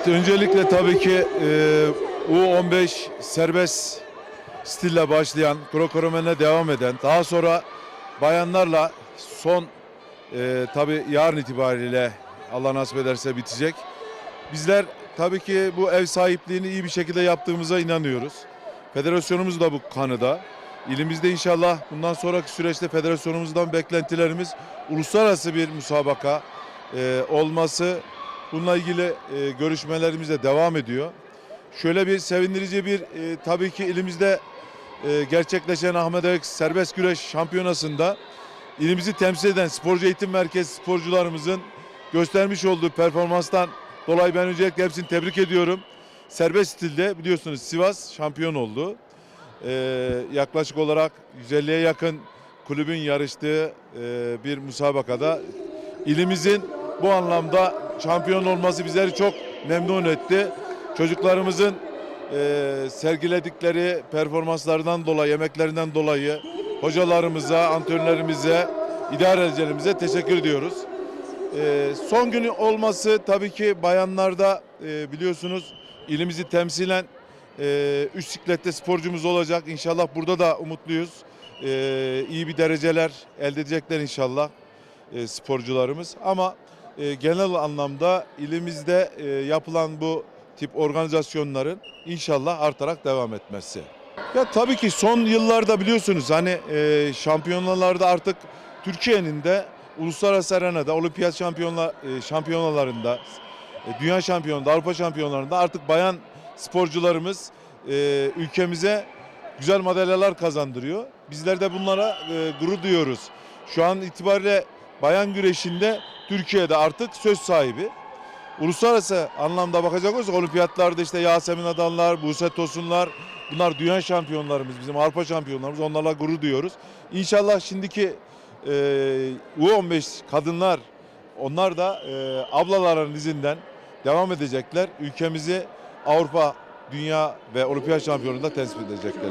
Evet öncelikle tabii ki e, U15 serbest stille başlayan, Krokoromen'e devam eden, daha sonra bayanlarla son e, tabii yarın itibariyle Allah nasip ederse bitecek. Bizler tabii ki bu ev sahipliğini iyi bir şekilde yaptığımıza inanıyoruz. Federasyonumuz da bu kanıda. İlimizde inşallah bundan sonraki süreçte federasyonumuzdan beklentilerimiz uluslararası bir müsabaka e, olması. Bununla ilgili e, görüşmelerimiz de devam ediyor. Şöyle bir sevindirici bir e, tabii ki ilimizde e, gerçekleşen Ahmet Ayak Serbest Güreş Şampiyonası'nda ilimizi temsil eden sporcu eğitim merkezi sporcularımızın göstermiş olduğu performanstan dolayı ben öncelikle hepsini tebrik ediyorum. Serbest stilde biliyorsunuz Sivas şampiyon oldu. E, yaklaşık olarak 150'ye yakın kulübün yarıştığı e, bir müsabakada ilimizin bu anlamda şampiyon olması bizleri çok memnun etti. Çocuklarımızın e, sergiledikleri performanslardan dolayı, yemeklerinden dolayı hocalarımıza, antrenörlerimize, idarecilerimize teşekkür ediyoruz. E, son günü olması tabii ki bayanlarda e, biliyorsunuz ilimizi temsilen e, üç siklette sporcumuz olacak. İnşallah burada da umutluyuz. E, iyi bir dereceler elde edecekler inşallah e, sporcularımız. Ama e, genel anlamda ilimizde e, yapılan bu tip organizasyonların inşallah artarak devam etmesi. Ya tabii ki son yıllarda biliyorsunuz hani e, şampiyonalarda artık Türkiye'nin de uluslararası arenada olimpiyat şampiyonlar e, şampiyonalarında e, dünya şampiyonunda Avrupa şampiyonlarında artık bayan sporcularımız e, ülkemize güzel madalyalar kazandırıyor. Bizler de bunlara e, gurur duyuyoruz. Şu an itibariyle bayan güreşinde Türkiye'de artık söz sahibi. Uluslararası anlamda bakacak olursak olimpiyatlarda işte Yasemin Adanlar, Buse Tosunlar bunlar dünya şampiyonlarımız, bizim Avrupa şampiyonlarımız. Onlarla gurur duyuyoruz. İnşallah şimdiki e, U15 kadınlar onlar da e, ablaların izinden devam edecekler. Ülkemizi Avrupa, dünya ve olimpiyat şampiyonunda tespit edecekler.